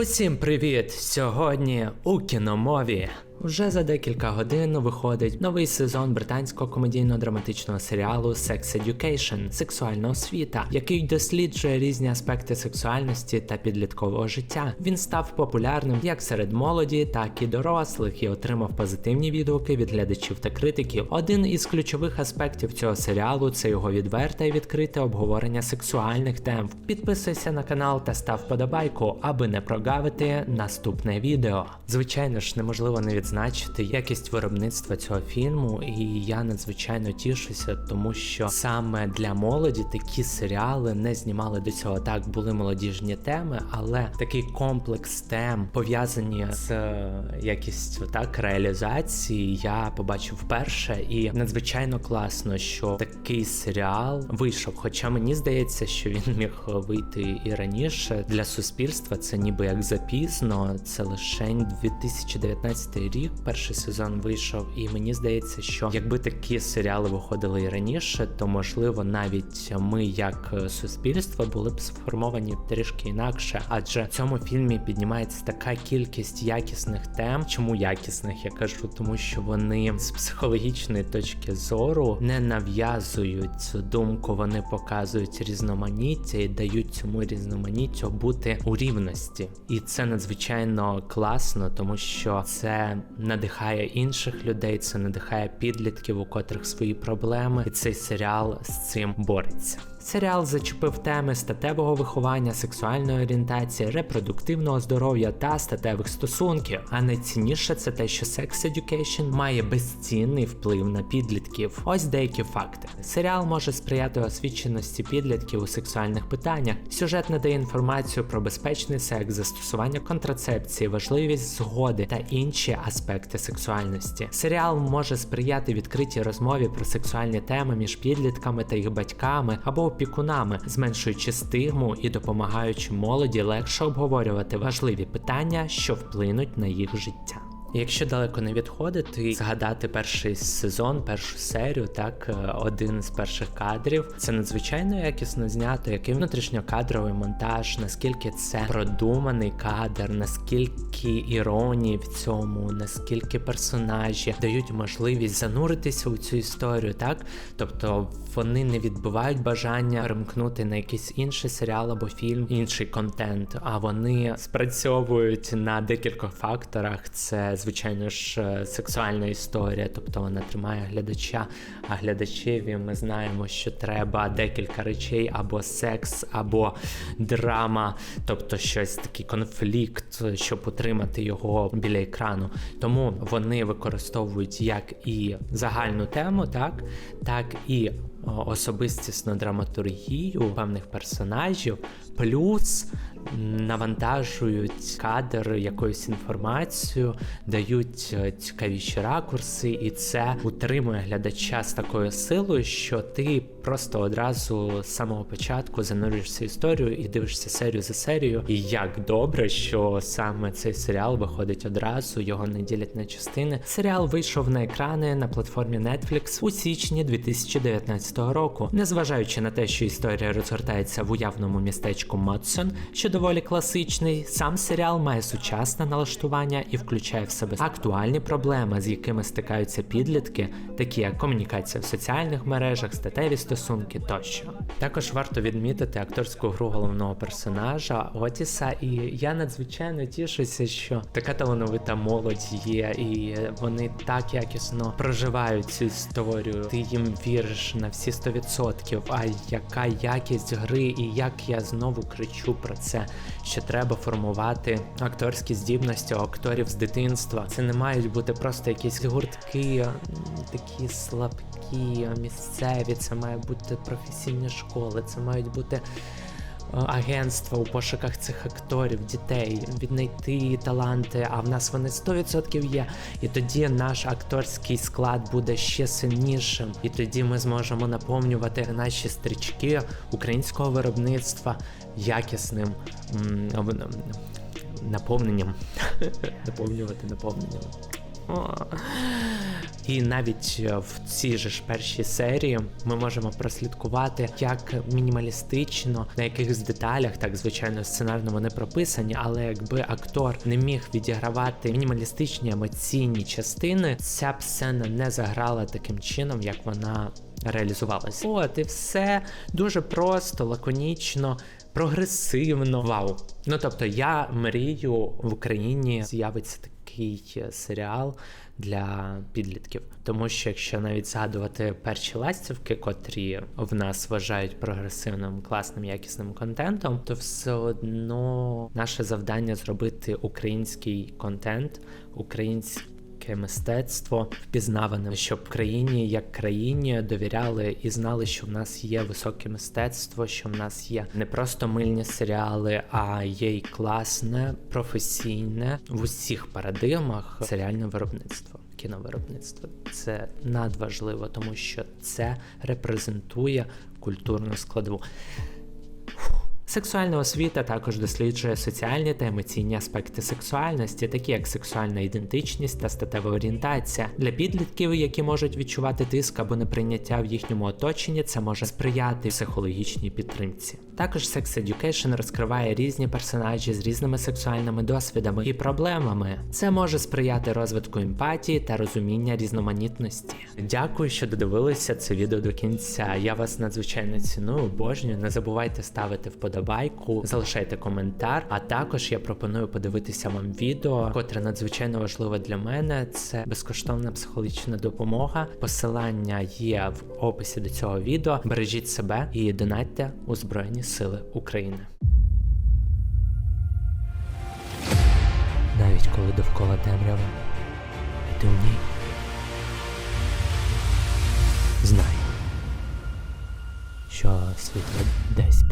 Усім привіт! Сьогодні у кіномові. Вже за декілька годин виходить новий сезон британського комедійно-драматичного серіалу Sex Education сексуальна освіта, який досліджує різні аспекти сексуальності та підліткового життя. Він став популярним як серед молоді, так і дорослих і отримав позитивні відгуки від глядачів та критиків. Один із ключових аспектів цього серіалу це його відверте і відкрите обговорення сексуальних тем. Підписуйся на канал та став подобайку, аби не прогавити наступне відео. Звичайно ж, неможливо не відзначити якість виробництва цього фільму, і я надзвичайно тішуся, тому що саме для молоді такі серіали не знімали до цього. Так були молодіжні теми, але такий комплекс тем пов'язані з е, якістю так реалізації. Я побачив вперше, і надзвичайно класно, що такий серіал вийшов. Хоча мені здається, що він міг вийти і раніше для суспільства. Це ніби як запізно. Це лише 2019 рік. Перший сезон вийшов, і мені здається, що якби такі серіали виходили і раніше, то можливо навіть ми, як е, суспільство, були б сформовані трішки інакше. Адже в цьому фільмі піднімається така кількість якісних тем. Чому якісних? Я кажу, тому що вони з психологічної точки зору не нав'язують цю думку, вони показують різноманіття і дають цьому різноманіттю бути у рівності. І це надзвичайно класно, тому що це надихає інших людей, це надихає підлітків, у котрих свої проблеми, і цей серіал з цим бореться. Серіал зачепив теми статевого виховання, сексуальної орієнтації, репродуктивного здоров'я та статевих стосунків. А найцінніше це те, що Sex Education має безцінний вплив на підлітків. Ось деякі факти. Серіал може сприяти освіченості підлітків у сексуальних питаннях. Сюжет надає інформацію про безпечний секс, застосування контрацепції, важливість згоди та інші аспекти сексуальності. Серіал може сприяти відкритій розмові про сексуальні теми між підлітками та їх батьками або опікунами, зменшуючи стигму і допомагаючи молоді легше обговорювати важливі питання, що вплинуть на їх життя. Якщо далеко не відходити, згадати перший сезон, першу серію, так е, один з перших кадрів, це надзвичайно якісно знято, який внутрішньокадровий монтаж, наскільки це продуманий кадр, наскільки іронії в цьому, наскільки персонажі дають можливість зануритися у цю історію, так тобто вони не відбивають бажання перемкнути на якийсь інший серіал або фільм, інший контент, а вони спрацьовують на декількох факторах. Це звичайно ж е, сексуальна історія, тобто вона тримає глядача. А глядачеві ми знаємо, що треба декілька речей, або секс, або драма, тобто щось такий конфлікт, щоб утримати його біля екрану. Тому вони використовують як і загальну тему, так, так і особистісну драматургію певних персонажів, плюс навантажують кадр якоюсь інформацією, дають е, цікавіші ракурси, і це утримує глядача з такою силою, що ти просто одразу з самого початку занурюєшся історію і дивишся серію за серією. І як добре, що саме цей серіал виходить одразу, його не ділять на частини. Серіал вийшов на екрани на платформі Netflix у січні 2019 року, незважаючи на те, що історія розгортається в уявному містечку Мадсон, що доволі класичний. Сам серіал має сучасне налаштування і включає в себе актуальні проблеми, з якими стикаються підлітки, такі як комунікація в соціальних мережах, статеві стосунки тощо. Також варто відмітити акторську гру головного персонажа Отіса, і я надзвичайно тішуся, що така талановита молодь є, і вони так якісно проживають цю історію. Ти їм віриш на всі 100%, А яка якість гри, і як я знову кричу про це, що треба формувати акторські здібності у акторів з дитинства. Це не мають бути просто якісь гуртки, такі слабкі, місцеві. Це має бути професійні школи, це мають бути. Агентства у пошуках цих акторів, дітей, віднайти таланти, а в нас вони 100% є. І тоді наш акторський склад буде ще сильнішим. І тоді ми зможемо наповнювати наші стрічки українського виробництва якісним наповненням. Наповнювати наповненням. І навіть е, в цій же ж першій серії ми можемо прослідкувати, як мінімалістично на якихось деталях, так звичайно, сценарно вони прописані, але якби актор не міг відігравати мінімалістичні емоційні частини, ця б сцена не заграла таким чином, як вона реалізувалася. От і все дуже просто, лаконічно. Прогресивно, вау. Ну тобто, я мрію в Україні з'явиться такий е, серіал для підлітків. Тому що якщо навіть згадувати перші ластівки, котрі в нас вважають прогресивним, класним, якісним контентом, то все одно наше завдання зробити український контент, український мистецтво впізнаваним, щоб країні як країні довіряли і знали, що в нас є високе мистецтво, що в нас є не просто мильні серіали, а є й класне, професійне в усіх парадигмах серіальне виробництво. Кіновиробництво це надважливо, тому що це репрезентує культурну складову. Сексуальна освіта також досліджує соціальні та емоційні аспекти сексуальності, такі як сексуальна ідентичність та статева орієнтація. Для підлітків, які можуть відчувати тиск або неприйняття в їхньому оточенні, це може сприяти психологічній підтримці. Також Sex Education розкриває різні персонажі з різними сексуальними досвідами і проблемами. Це може сприяти розвитку емпатії та розуміння різноманітності. Дякую, що додивилися це відео до кінця. Я вас надзвичайно ціную, обожнюю. Не забувайте ставити вподобайку, залишайте коментар. А також я пропоную подивитися вам відео, котре надзвичайно важливе для мене. Це безкоштовна психологічна допомога. Посилання є в описі до цього відео. Бережіть себе і донатьте у Збройні Сили України. Навіть коли довкола темрява, ти в ній. Знай, що світло десь